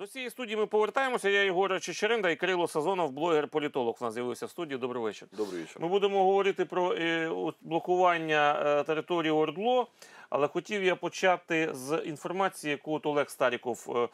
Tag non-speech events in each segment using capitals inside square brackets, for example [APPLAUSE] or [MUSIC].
До цієї студії ми повертаємося. Я Єгор Чечеринда і Кирило Сазонов, блогер-політолог. У нас з'явився в студії. Добрий вечір. Добрий вечір. Ми будемо говорити про е, блокування е, території Ордло, але хотів я почати з інформації, яку от Олег Старіков,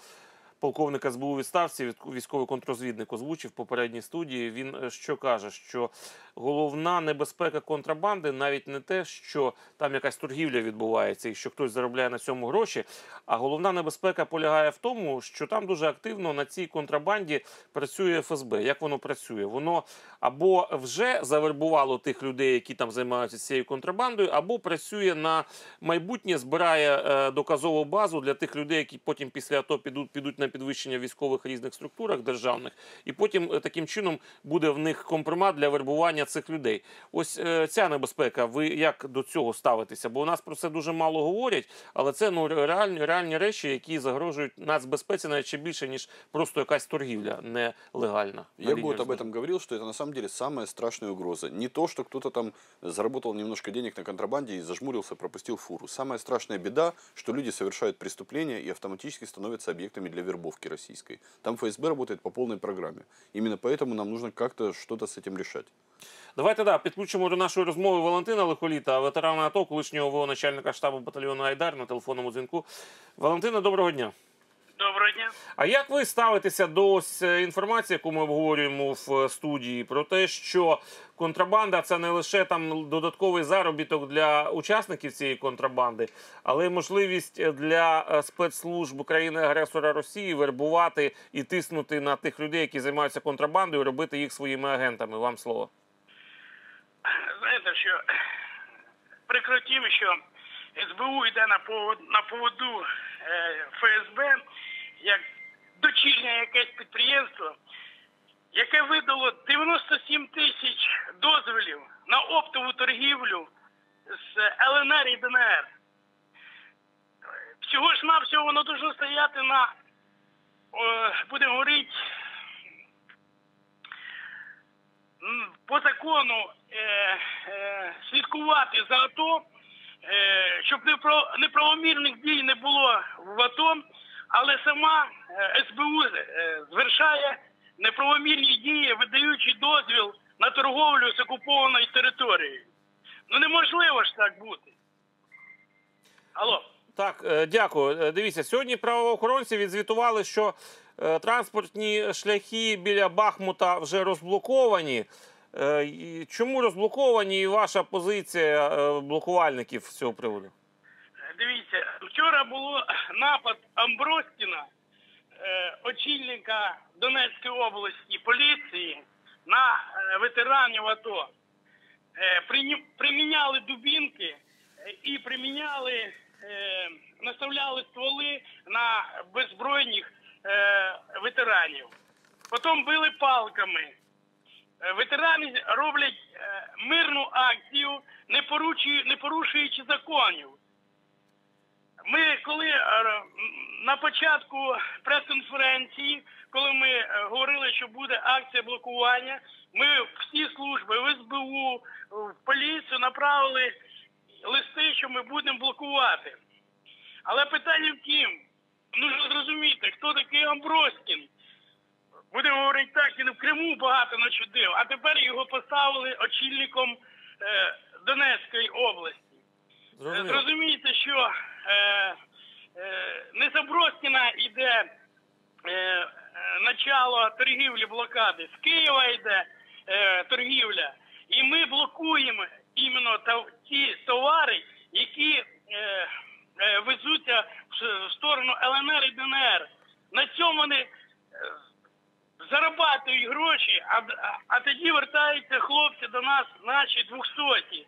е, полковник СБУ відставці, від- військовий контрозвідник, озвучив в попередній студії. Він е, що каже, що головна небезпека контрабанди навіть не те, що там якась торгівля відбувається і що хтось заробляє на цьому гроші. А головна небезпека полягає в тому, що там дуже активно на цій контрабанді працює ФСБ. Як воно працює? Воно або вже завербувало тих людей, які там займаються цією контрабандою, або працює на майбутнє, збирає е, доказову базу для тих людей, які потім після АТО підуть, підуть на підвищення в військових різних структурах державних, і потім е, таким чином буде в них компромат для вербування цих людей. Ось е, ця небезпека. Ви як до цього ставитеся? Бо у нас про це дуже мало говорять, але це ну реальні реальні речі, які загрожують нацбезпеці навіть ще більше ніж просто якась торгівля нелегальна. на Я лінії бы вот об розмежу. этом говорил, что это на самом деле самая страшная угроза. Не то, что кто-то там заработал немножко денег на контрабанде и зажмурился, пропустил фуру. Самая страшная беда, что люди совершают преступления и автоматически становятся объектами для вербовки российской. Там ФСБ работает по полной программе. Именно поэтому нам нужно как-то что-то с этим решать. Давайте да, підключимо до нашої розмови Валентина Лихоліта, ветерана АТО, колишнього начальника штабу батальйону Айдар на телефонному дзвінку. Валентина, доброго дня. Доброго дня. А як ви ставитеся до ось е, інформації, яку ми обговорюємо в е, студії, про те, що контрабанда це не лише там додатковий заробіток для учасників цієї контрабанди, але й можливість е, для спецслужб країни-агресора Росії вербувати і тиснути на тих людей, які займаються контрабандою, робити їх своїми агентами? Вам слово. Знаєте, що прикро тим, що СБУ йде на поводу, ФСБ як дочірнє якесь підприємство, яке видало 97 тисяч дозволів на оптову торгівлю з ЛНР і ДНР. Всього ж навсього воно должно стояти на, е, будемо говорити, по закону е, е, слідкувати за АТО, е, щоб неправомірних дій не було в АТО, але сама е, СБУ е, звершає неправомірні дії, видаючи дозвіл на торговлю з окупованою територією. Ну неможливо ж так бути. Алло. Так, е, дякую. Дивіться, сьогодні правоохоронці відзвітували, що транспортні шляхи біля Бахмута вже розблоковані. Чому розблоковані і ваша позиція блокувальників з цього приводу? Дивіться, вчора було напад Амбростіна, е, очільника Донецької області поліції на е, ветеранів АТО. Е, приміняли дубінки і приміняли, наставляли стволи на беззбройних ветеранів. Потім били палками. Ветерани роблять мирну акцію, не порушуючи законів. Ми коли е, на початку прес-конференції, коли ми е, говорили, що буде акція блокування, ми всі служби в СБУ, в поліцію направили листи, що ми будемо блокувати. Але питання в тім, нужно зрозуміти, хто такий Амброскін. Будемо говорити так, він в Криму багато начудив, а тепер його поставили очільником е, Донецької області. Е, Зрозуміло. Зрозумієте, що е, е, не з йде е, начало торгівлі блокади, з Києва йде торгівля, і ми блокуємо іменно ті товари, які везуться в, сторону ЛНР і ДНР. На цьому вони зарабатують гроші, а, а тоді вертаються хлопці до нас, наші двохсоті.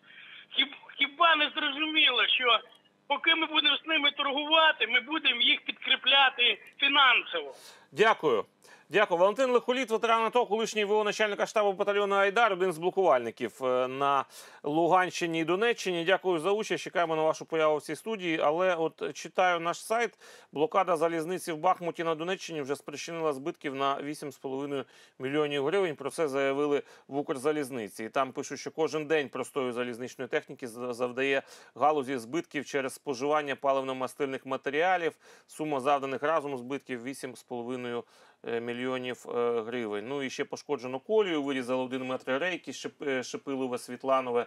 Хіба не зрозуміло, що поки ми будемо з ними торгувати, ми будемо їх підкріпляти фінансово. Дякую. Дякую. Валентин Лихоліт, ветеран АТО, колишній ВО начальника штабу батальйону Айдар, один з блокувальників е, на Луганщині і Донеччині. Дякую за участь. Чекаємо на вашу появу в цій студії. Але от читаю наш сайт. Блокада залізниці в Бахмуті на Донеччині вже спричинила збитків на 8,5 мільйонів гривень. Про це заявили в Укрзалізниці. І там пишуть, що кожен день простою залізничної техніки завдає галузі збитків через споживання паливно-мастильних матеріалів. Сума завданих разом збитків 8,5 2,5 е, мільйонів е, гривень. Ну і ще пошкоджено колію, вирізали один метр рейки е, Шипилове Світланове.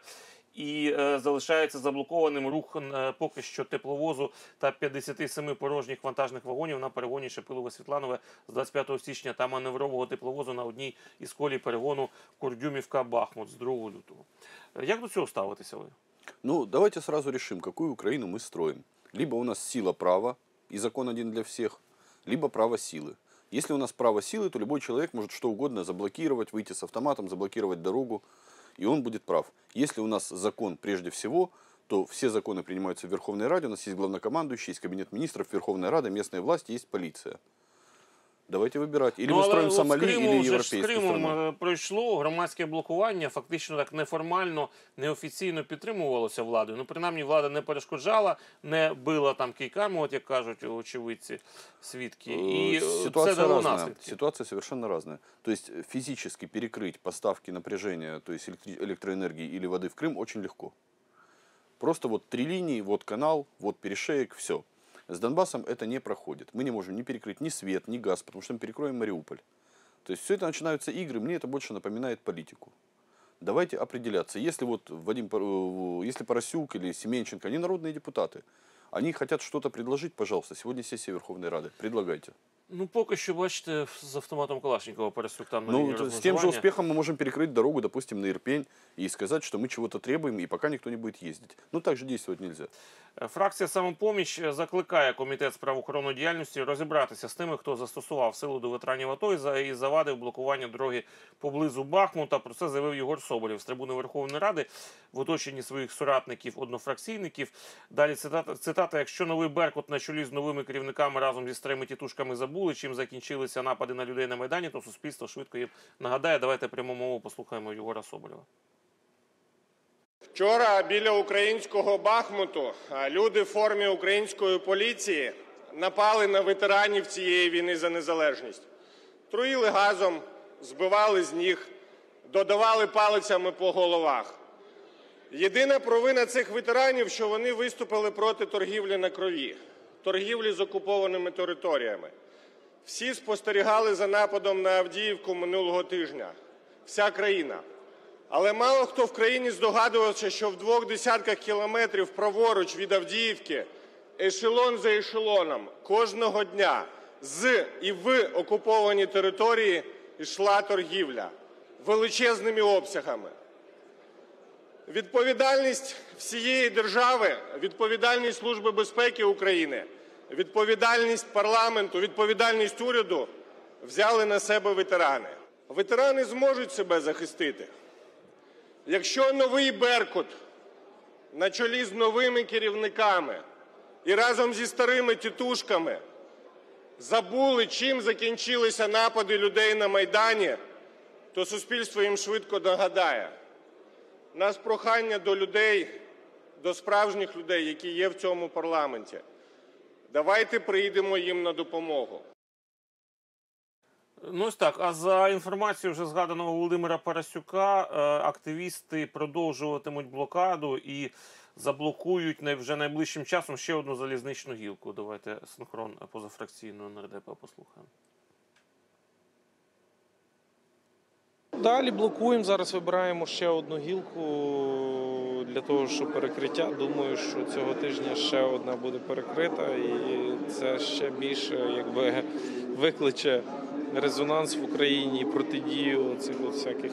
І е, залишається заблокованим рух е, поки що тепловозу та 57 порожніх вантажних вагонів на перегоні Шипилове Світланове з 25 січня та маневрового тепловозу на одній із колій перегону Курдюмівка Бахмут з 2 лютого. Е, Як до цього ставитеся ви? Ну, давайте сразу решим, какую Украину мы строим. Либо у нас сила права, и закон один для всех, либо право силы. Если у нас право силы, то любой человек может что угодно заблокировать, выйти с автоматом, заблокировать дорогу, и он будет прав. Если у нас закон прежде всего, то все законы принимаются в Верховной Раде, у нас есть главнокомандующий, есть кабинет министров, Верховная Рада, местная власть, есть полиция. Давайте выбирать. Или мы Ну, але строим от Сомали, з Криму или вже ж з европейскую Кримом страну. е, пройшло громадське блокування, фактично так неформально, неофіційно підтримувалося владою. Ну, принаймні, влада не перешкоджала, не била там кийками, от як кажуть очевидці, свідки. І Э, е, ситуация це дало разная. наслідки. Ситуация совершенно разная. То есть э, физически перекрыть поставки напряжения, то есть электри- электроэнергии или воды в Крым очень легко. Просто вот три линии, вот канал, вот перешеек, все. С Донбассом это не проходит. Мы не можем ни перекрыть ни свет, ни газ, потому что мы перекроем Мариуполь. То есть все это начинаются игры, мне это больше напоминает политику. Давайте определяться. Если вот Вадим, э, если Поросюк или Семенченко, они народные депутаты, они хотят что-то предложить, пожалуйста, сегодня сессия Верховной Рады, предлагайте. Ну, поки що, бачите, з автоматом Калашникова пересук там на Ну, лінії вот с тем же розмежування. успехом мы можем перекрыть дорогу, допустим, на Ирпень и сказать, что мы чего-то требуем, и пока никто не будет ездить. Ну, так же действовать нельзя. Е, Фракція самопоміч е, закликає комітет з правоохоронної діяльності розібратися з тими, хто застосував силу до ветеранів АТО і за- і завадив блокування дороги поблизу Бахмута. Про це заявив Єгор Соболєв з трибуни Верховної Ради в оточенні своїх соратників однофракційників. Далі цитата, цитата: якщо новий Беркут на чолі з новими керівниками разом зі старими тітушками забули, чим закінчилися напади на людей на майдані, то суспільство швидко їм нагадає. Давайте пряму мову послухаємо Єгора Соболєва. Вчора біля українського Бахмуту люди в формі української поліції напали на ветеранів цієї війни за незалежність. Труїли газом, збивали з ніг, додавали палицями по головах. Єдина провина цих ветеранів, що вони виступили проти торгівлі на крові, торгівлі з окупованими територіями. Всі спостерігали за нападом на Авдіївку минулого тижня. Вся країна. Але мало хто в країні здогадувався, що в двох десятках кілометрів праворуч від Авдіївки, ешелон за ешелоном, кожного дня з і в окуповані території йшла торгівля величезними обсягами. Відповідальність всієї держави, відповідальність Служби безпеки України, відповідальність парламенту, відповідальність уряду взяли на себе ветерани. Ветерани зможуть себе захистити. Якщо новий Беркут на чолі з новими керівниками і разом зі старими тітушками забули, чим закінчилися напади людей на Майдані, то суспільство їм швидко нагадає. Нас прохання до людей, до справжніх людей, які є в цьому парламенті. Давайте прийдемо їм на допомогу. Ну ось так. А за інформацією вже згаданого Володимира Парасюка, е, активісти продовжуватимуть блокаду і заблокують вже найближчим часом ще одну залізничну гілку. Давайте синхрон позафракційного нардепа послухаємо. Далі блокуємо. Зараз вибираємо ще одну гілку для того, щоб перекриття. Думаю, що цього тижня ще одна буде перекрита, і це ще більше якби викличе резонанс в Україні і протидію цих всяких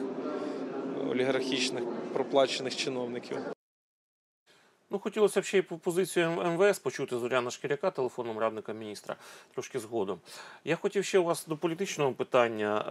олігархічних проплачених чиновників. Ну, хотілося б ще й по- позицію МВС почути Зоряна Шкіряка, телефоном радника міністра, трошки згодом. Я хотів ще у вас до політичного питання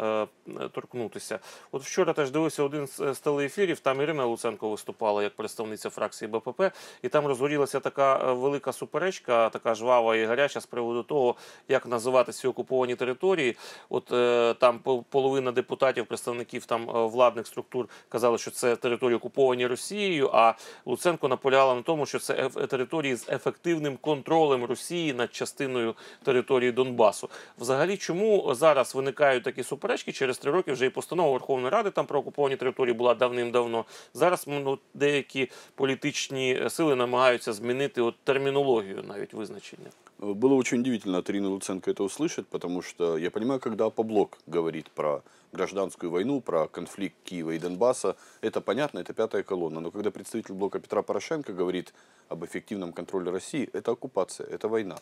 е, е, торкнутися. От вчора теж дивився один з з телеефірів, там Ірина Луценко виступала як представниця фракції БПП, і там розгорілася така е, велика суперечка, така жвава і гаряча з приводу того, як називати ці окуповані території. От е, там половина депутатів, представників там е, владних структур казали, що це території окуповані Росією. А Луценко наполягала на тому, що це території з ефективним контролем Росії над частиною території Донбасу. Взагалі, чому зараз виникають такі суперечки? Через три роки вже і постанова Верховної Ради там про окуповані території була давним-давно. Зараз ну, деякі політичні сили намагаються змінити от термінологію навіть визначення. Было очень удивительно от Ирины Луценко это услышать, потому что я понимаю, когда Апоблок говорит про гражданскую войну, про конфликт Киева и Донбасса, это понятно, это пятая колонна. Но когда представитель блока Петра Порошенко говорит об эффективном контроле России, это оккупация, это война.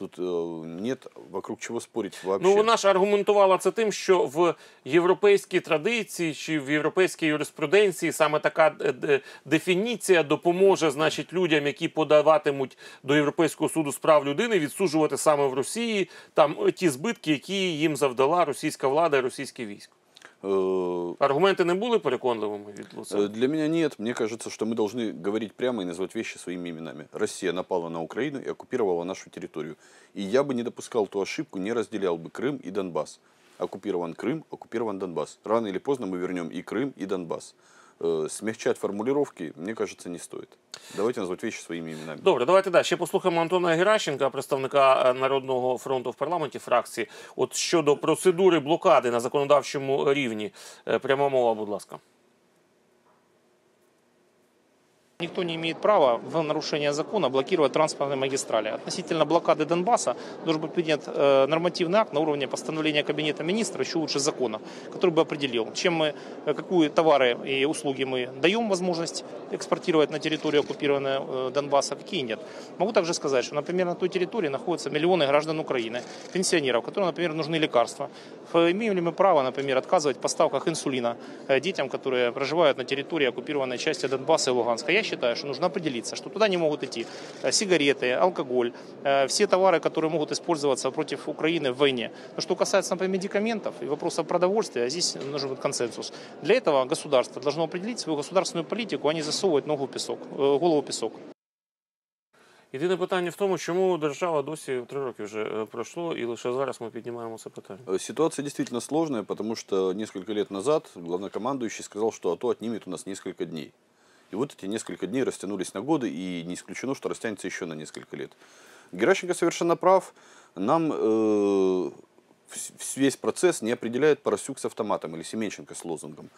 Тут э, нет вокруг чего спорить вообще. Ну, вона ж аргументувала це тим, що в європейській традиції чи в європейській юриспруденції саме така е, дефініція допоможе, значить, людям, які подаватимуть до Європейського суду з прав людини, відсуджувати саме в Росії там е, ті збитки, які їм завдала російська влада і російське військо. Э, Аргументи не були переконливими від Э, Луценка? Для меня нет. Мне кажется, что мы должны говорить прямо и называть вещи своими именами. Россия напала на Украину и оккупировала нашу территорию. И я бы не допускал ту ошибку, не разделял бы Крым и Донбасс. Оккупирован Крым, оккупирован Донбасс. Рано или поздно мы вернем и Крым, и Донбасс. Э, Смягчать формулировки, мне кажется, не стоит. Давайте назвать вещи своими именами. Добре, давайте далі. Ще послухаємо Антона Геращенка, представника е, Народного фронту в парламенті фракції. От щодо процедури блокади на законодавчому рівні. Е, Пряма мова, будь ласка. Никто не имеет права в нарушение закона блокировать транспортные магистрали. Относительно блокады Донбасса должен быть принят э, нормативный акт на уровне постановления Кабинета министров, еще лучше закона, который бы определил, чем мы, э, какие товары и услуги мы даем возможность экспортировать на территорию оккупированной э, Донбасса, какие нет. Могу также сказать, что, например, на той территории находятся миллионы граждан Украины, пенсионеров, которым, например, нужны лекарства. Имеем ли мы право, например, отказывать в поставках инсулина детям, которые проживают на территории оккупированной части Донбасса и Луганска? Я считаю, что нужно определиться, что туда не могут идти э, сигареты, алкоголь, э, все товары, которые могут использоваться против Украины в войне. Но что касается, например, медикаментов и вопросов продовольствия, здесь нужен быть консенсус. Для этого государство должно определить свою государственную политику, а не засовывать ногу в песок, э, голову в песок. Єдине питання в тому, чому держава досі три роки вже е, пройшло, і лише зараз ми піднімаємо це питання. Э, Ситуация действительно сложная, потому что несколько лет назад главнокомандующий сказал, что АТО отнимет у нас несколько дней. И вот эти несколько дней растянулись на годы, и не исключено, что растянется еще на несколько лет. Геращенко совершенно прав. Нам э, весь процесс не определяет Поросюк с автоматом или Семенченко с лозунгом.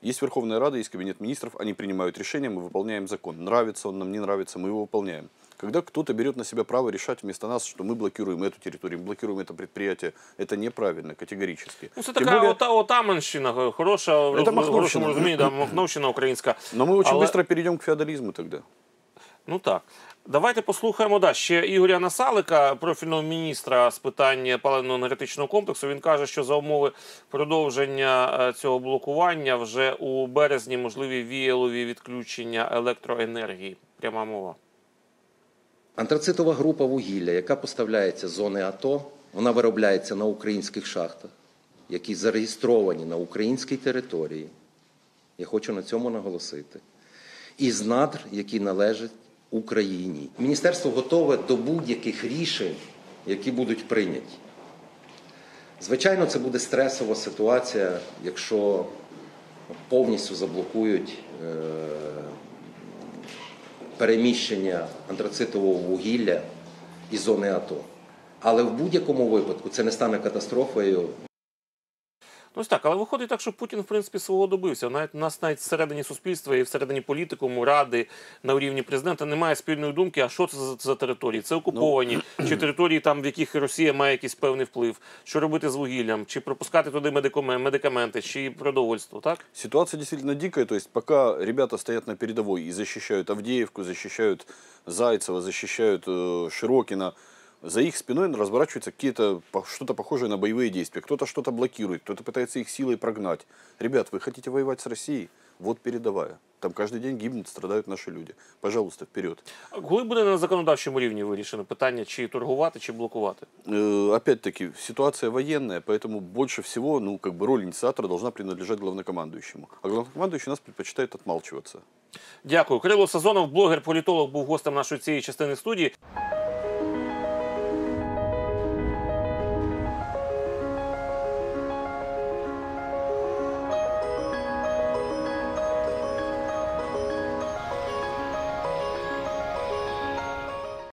Есть Верховная Рада, есть Кабинет министров, они принимают решения, мы выполняем закон. Нравится он нам, не нравится, мы его выполняем. Когда кто-то берет на себя право решать вместо нас, что мы блокируем эту территорию, мы блокируем это предприятие, это неправильно, категорически. Ну, це Тем така более- ота, отаменщина, хороша, в Це роз- в Махновщина. хорошому розумінні, да, Махновщина українська. [CLEARS THROAT] Но мы очень Але- быстро перейдем к феодализму тогда. Ну так. Давайте послухаємо да, ще Ігоря Насалика, профільного міністра з питань паливно-енергетичного комплексу. Він каже, що за умови продовження е, цього блокування вже у березні можливі віялові відключення електроенергії. Пряма мова. Антрацитова група вугілля, яка поставляється з зони АТО, вона виробляється на українських шахтах, які зареєстровані на українській території. Я хочу на цьому наголосити. Із надр, які належать Україні. Міністерство готове до будь-яких рішень, які будуть прийняті. Звичайно, це буде стресова ситуація, якщо повністю заблокують е, переміщення антрацитового вугілля із зони АТО. Але в будь-якому випадку це не стане катастрофою. Ну ось так, але виходить так, що Путін, в принципі, свого добився. Навіть у нас навіть всередині суспільства і всередині політикуму, ради на рівні президента немає спільної думки, а що це за, за території? Це окуповані, чи [CLEARS THROAT] території, там, в яких Росія має якийсь певний вплив, що робити з вугіллям, чи пропускати туди медикамен- медикаменти, чи продовольство, так? Ситуация действительно дикая, то есть пока ребята стоят на передовой и защищают Авдеевку, защищают Зайцева, защищают э, Широкина, за их спиной разворачиваются какие-то по- что-то похожее на боевые действия. Кто-то что-то блокирует, кто-то пытается их силой прогнать. Ребят, вы хотите воевать с Россией? Вот передовая. Там каждый день гибнут, страдают наши люди. Пожалуйста, вперед. А Коли буде на законодавчому рівні вирішено питання, чи торгувати, чи блокувати? Э, Опять-таки, ситуация военная, поэтому больше всего, ну, как бы роль инициатора должна принадлежать главнокомандующему. А главнокомандующий у нас предпочитает отмалчиваться. Дякую. Кирило Сазонов, блогер, політолог, був гостем нашої цієї частини студії.